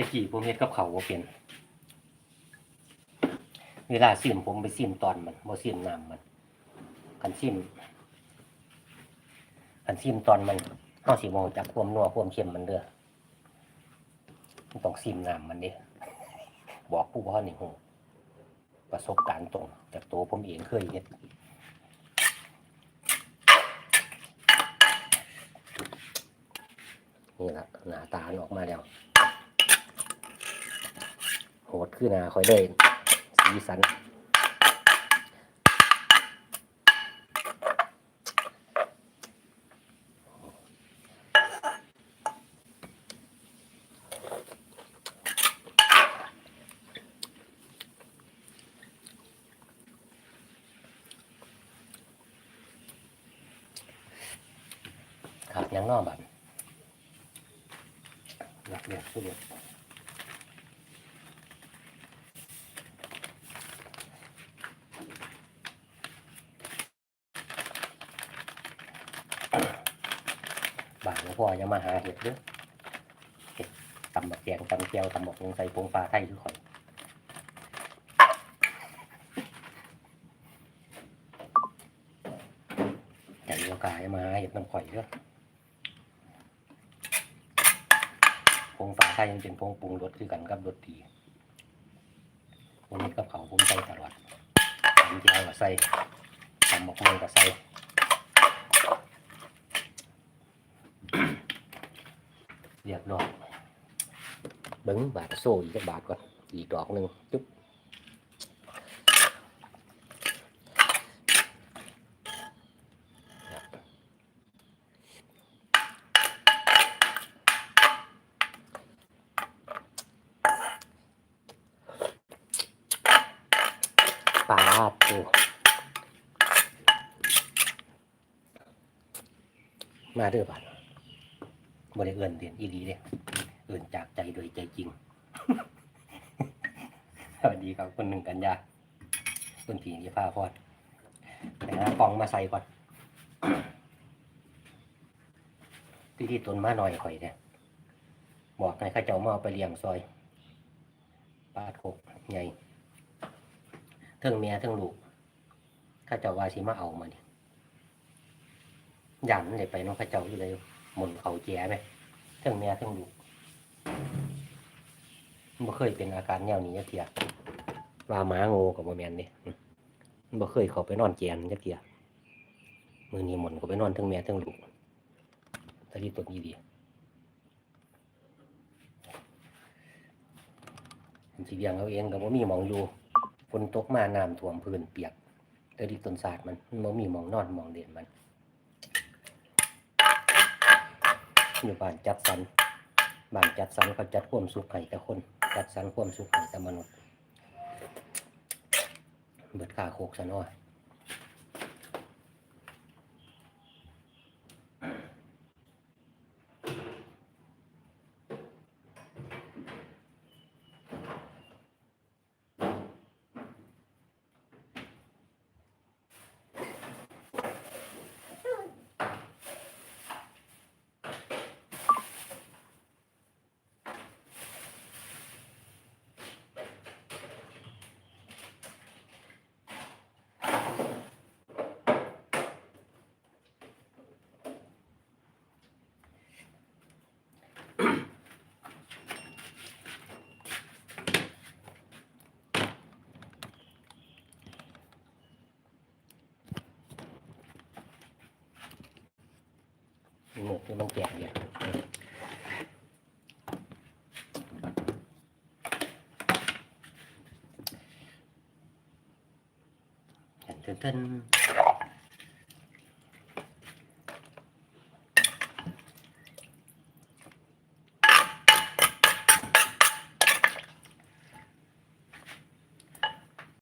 แต่กี้ผมเฮ็ดกับเขาวบ่เป็น เวลาซิมผมไปซิมตอนมันบ่ซิมน้ำมันคันซิมคันซิมตอนมันเฮาสิบ่รู้จักความนัวความเค็มมันเด้อมันต้องซิมน้ำมันเด้บอกผู้บ่ทันนี่ฮู้ประสบการณ์ตรง จากตัวผมเองเคยเฮ็ดนี่แหละหน้าตาออกมาแล้ว โหดขึ้นนาคอยได้สีสัน ครับยังนอกแบบหลักเรียนผู้เรียน บานหลวงพ่อย่ามาหาเห็ดเด้อเห็ดตำบักแกงตำเกียวตำบักลงใส่พงฟ้าไทยทุกคนแต่โอกาสอย่ามาหาเห็ดน้ำข่อยเด้อพงฟ้าไทยยังเป็นพงปรุงรสคือกันกับรสดีผมเห็ดกับเขาผมใส่ตลอดตำเกียวก็ใส่ตำบักลงก็ใส่ เรียบร้อยเบิ้งบาทโซ่อีกสักบาทก่อน อีกดอกหนึ่งจุ๊บปลาโอ้มาเด้อบาท บริเอินเรียนอีหลีเนี่ยเอินจากใจโดยใจจริง สวัสดีครับคนหนึ่งกันยาคนผีนี่ฟ้าพอดไปหากล่องมาใส่ก่อนที่ที่ตนมาหน่อยข่อยเนี่ยบอกให้ข้าเจ้ามาเอาไปเลี้ยงซอยปาดโคกใหญ่เทิงเมียเทิงลูกข้าเจ้าว่าสิมาเอามาเนี่ยยันเลยไปน้องข้าเจ้าอยู่เลย หมุนเขาแจ๋ไหมเทั้งแม่เทั้งลูกมันบ่เคยเป็นอาการแนวนี้จักเทียว่าหมาโง่กับบ่แม่นเด้อืมมันบ่เคยเขาไปนอนแจนจักเทียมือนี้หมุนก็ไปนอนเทั้งแม่เทั้งลูกตะลีตัวนี้ดีมันสิเลี้ยงเอาเองก็บ่มีหมองอยู่ฝนตกมาน้ำท่วมพื้นเปียกตะลีต้นสาดมันมันบ่มีหมองนอนหมองเด่นมัน อยู่บ้านจัดสรรบ้านจัดสรรเขาจัดความสุขให้แต่คน จัดสรรความสุขให้แต่มนุษย์เบิดขาโคกซะเนาะ หมกที่มันแก่เนี่ยเต้นเต้น